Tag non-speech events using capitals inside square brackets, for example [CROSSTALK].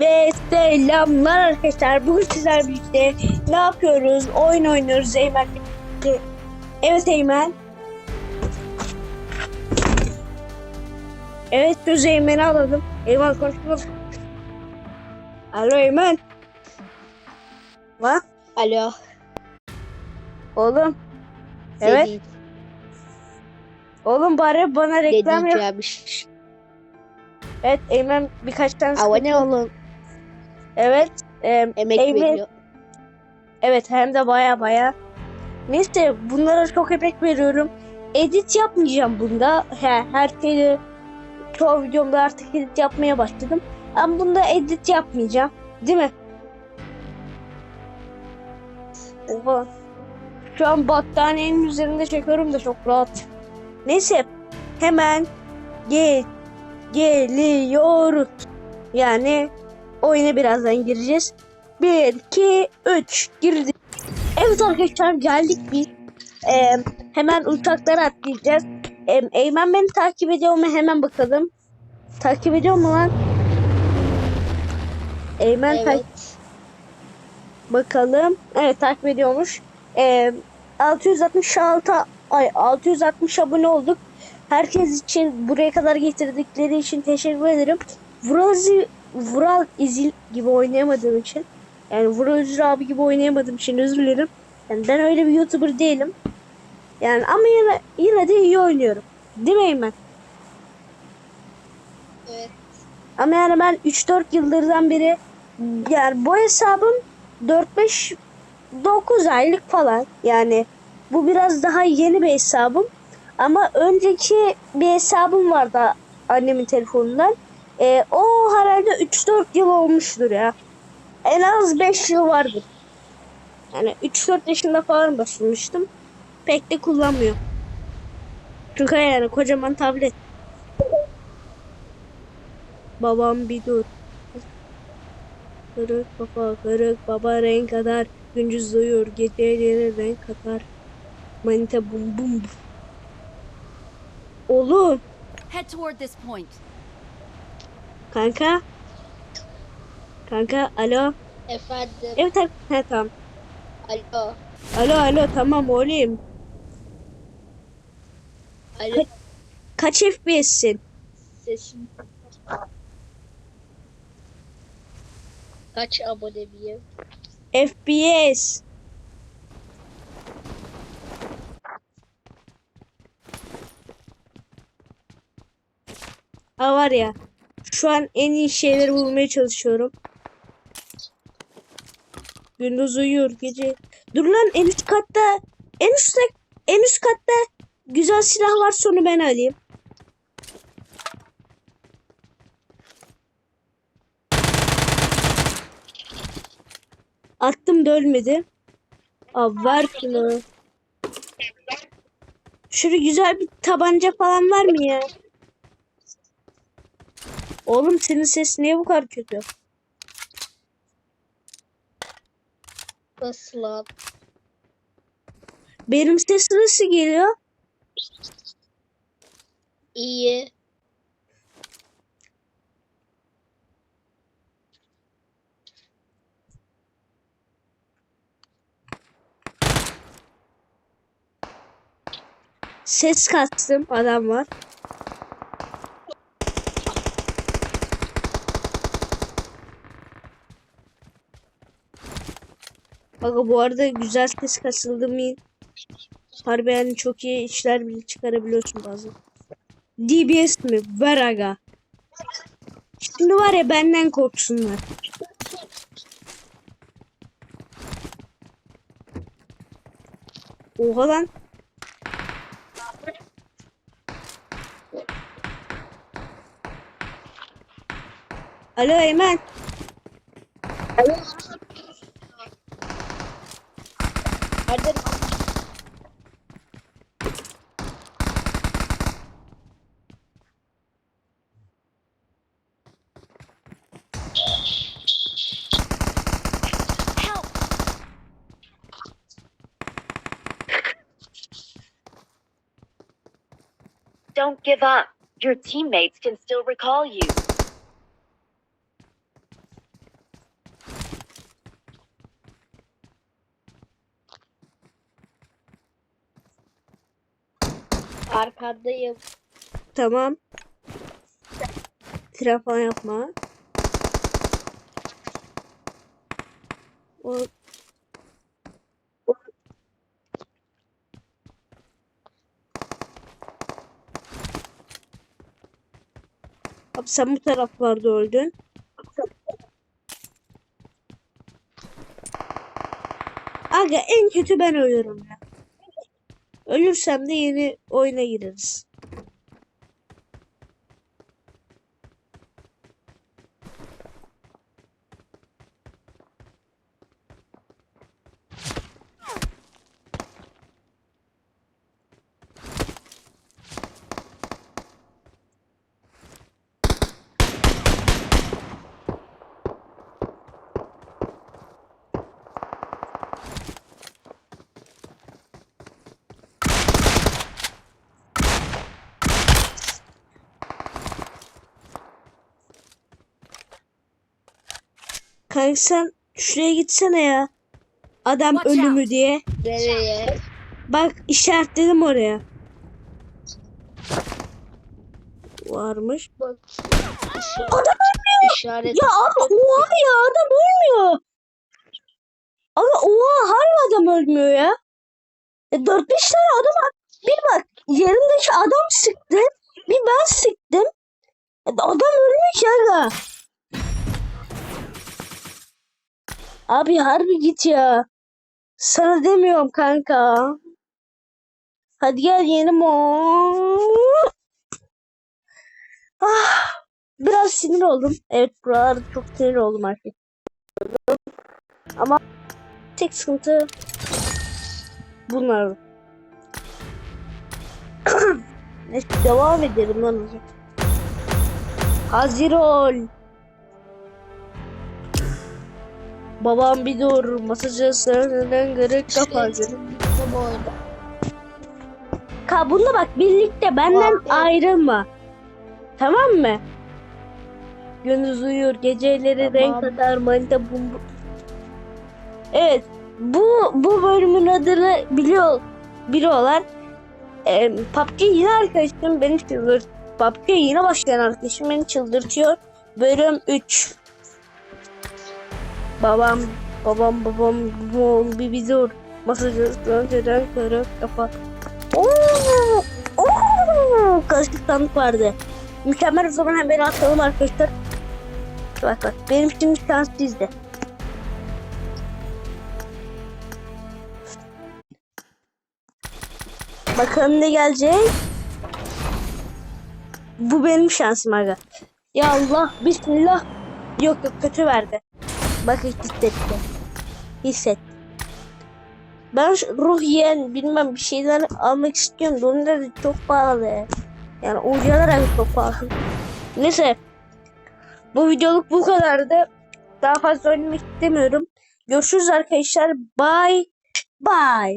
Ve selamlar arkadaşlar. Bugün sizler birlikte ne yapıyoruz? Oyun oynuyoruz Eymen. Evet Eymen. Evet söz Eymen'i alalım. Eymen konuşma. Alo Eymen. Va? Alo. Oğlum. Evet. Seni Oğlum bari bana reklam yap. Evet Eymen birkaç tane Abone olun. Evet. em, Emek Eymen- veriyor. Evet hem de baya baya. Neyse bunlara çok emek veriyorum. Edit yapmayacağım bunda. He, her şeyi çoğu videomda artık edit yapmaya başladım. Ama bunda edit yapmayacağım. Değil mi? Oha. Şu an battaniyenin üzerinde çekiyorum da çok rahat. Neyse hemen ge geliyoruz. Yani oyuna birazdan gireceğiz. 1, 2, 3 girdik. Evet arkadaşlar geldik biz. Ee, hemen uçaklara atlayacağız. Ee, Eymen beni takip ediyor mu hemen bakalım. Takip ediyor mu lan? Eymen Evet. bakalım. Evet takip ediyormuş. Ee, 666 ay 660 abone olduk. Herkes için buraya kadar getirdikleri için teşekkür ederim. İzi- Vural İzil gibi oynayamadığım için yani Vural Özür abi gibi oynayamadığım için özür dilerim. Yani ben öyle bir YouTuber değilim. Yani ama yine, yine de iyi oynuyorum. Değil mi Eymen? Evet. Ama yani ben 3-4 yıldırdan beri yani bu hesabım 4-5 9 aylık falan. Yani bu biraz daha yeni bir hesabım. Ama önceki bir hesabım vardı annemin telefonundan. Ee, o herhalde 3-4 yıl olmuştur ya. En az 5 yıl vardır. Yani 3-4 yaşında falan başlamıştım. Pek de kullanmıyorum. Çünkü yani kocaman tablet. Babam bir dur. Kırık baba, kırık baba renk kadar. Gündüz doyur, geceleri renk katar. Manita bum bum. Oğlum, Head toward this point. Kanka. Kanka, alo. Efendim. Evet, he, tamam. Alo. Alo, alo, tamam oğlum. Alo. Kaç FPS'sin? Sesim. Kaç abone miyim? FPS. Ha var ya. Şu an en iyi şeyleri bulmaya çalışıyorum. Gündüz uyuyor gece. Dur lan en üst katta. En üstte en üst katta güzel silah varsa onu ben alayım. Attım da ölmedi. Ver şunu. Şöyle güzel bir tabanca falan var mı ya? Oğlum senin ses niye bu kadar kötü? Nasıl lan? Benim ses nasıl geliyor? İyi. Ses kattım adam var. Aga bu arada güzel ses kasıldı mı? Harbi yani çok iyi işler bile çıkarabiliyorsun bazen. DBS mi? Ver aga. Şimdi var ya benden korksunlar. Oha lan. Alo Eymen. Nerede? Help! Don't give up. Your teammates can still recall you. Arkandayım. Tamam. Tren falan yapma. O... o- Abi sen bu taraflarda öldün. Aga en kötü ben ölürüm ya. Ölürsem de yeni oyuna gireriz. Kanka sen şuraya gitsene ya. Adam Watch ölümü out. diye. Nereye? Bak işaretledim oraya. Varmış. Bak. Adam ölmüyor. İşaret. Ya abi oha ya adam ölmüyor. Ama oha harbi adam ölmüyor ya. E, 4-5 tane adam. Bir bak yanımdaki adam sıktı. Bir ben sıktım. E, adam ölmüş ya. Abi harbi git ya. Sana demiyorum kanka. Hadi gel yeni mo. Ah, biraz sinir oldum. Evet buralarda çok sinir oldum artık. Ama tek sıkıntı bunlar. [COUGHS] Neyse devam edelim lan o zaman. Hazır ol. Babam bir dur. Masajı sırrından kırık kapacak. Bu oyunda. Ka bununla bak birlikte benden Muhabbet. ayrılma. Tamam mı? Gündüz uyur, geceleri renk Tamam. katar, manita bum bum. Evet, bu bu bölümün adını biliyor biliyorlar. Ee, PUBG yine arkadaşım beni çıldır. PUBG yine başlayan arkadaşım beni çıldırtıyor. Bölüm 3. Babam, babam, babam, babam, bir bir dur. Masajı önceden kırık kafa. Oo! Oo! Karışık sandık vardı. Mükemmel o zaman hemen atalım arkadaşlar. Bak bak benim şimdi şans sizde. Bakalım ne gelecek. Bu benim şansım aga. Ya Allah bismillah. Yok yok kötü verdi. Bak hissetti. Hisset. Ben ruh yiyen bilmem bir şeyler almak istiyorum. Onlar çok pahalı. Yani abi çok pahalı. Neyse. Bu videoluk bu kadardı. Daha fazla oynamak istemiyorum. Görüşürüz arkadaşlar. Bye. Bye.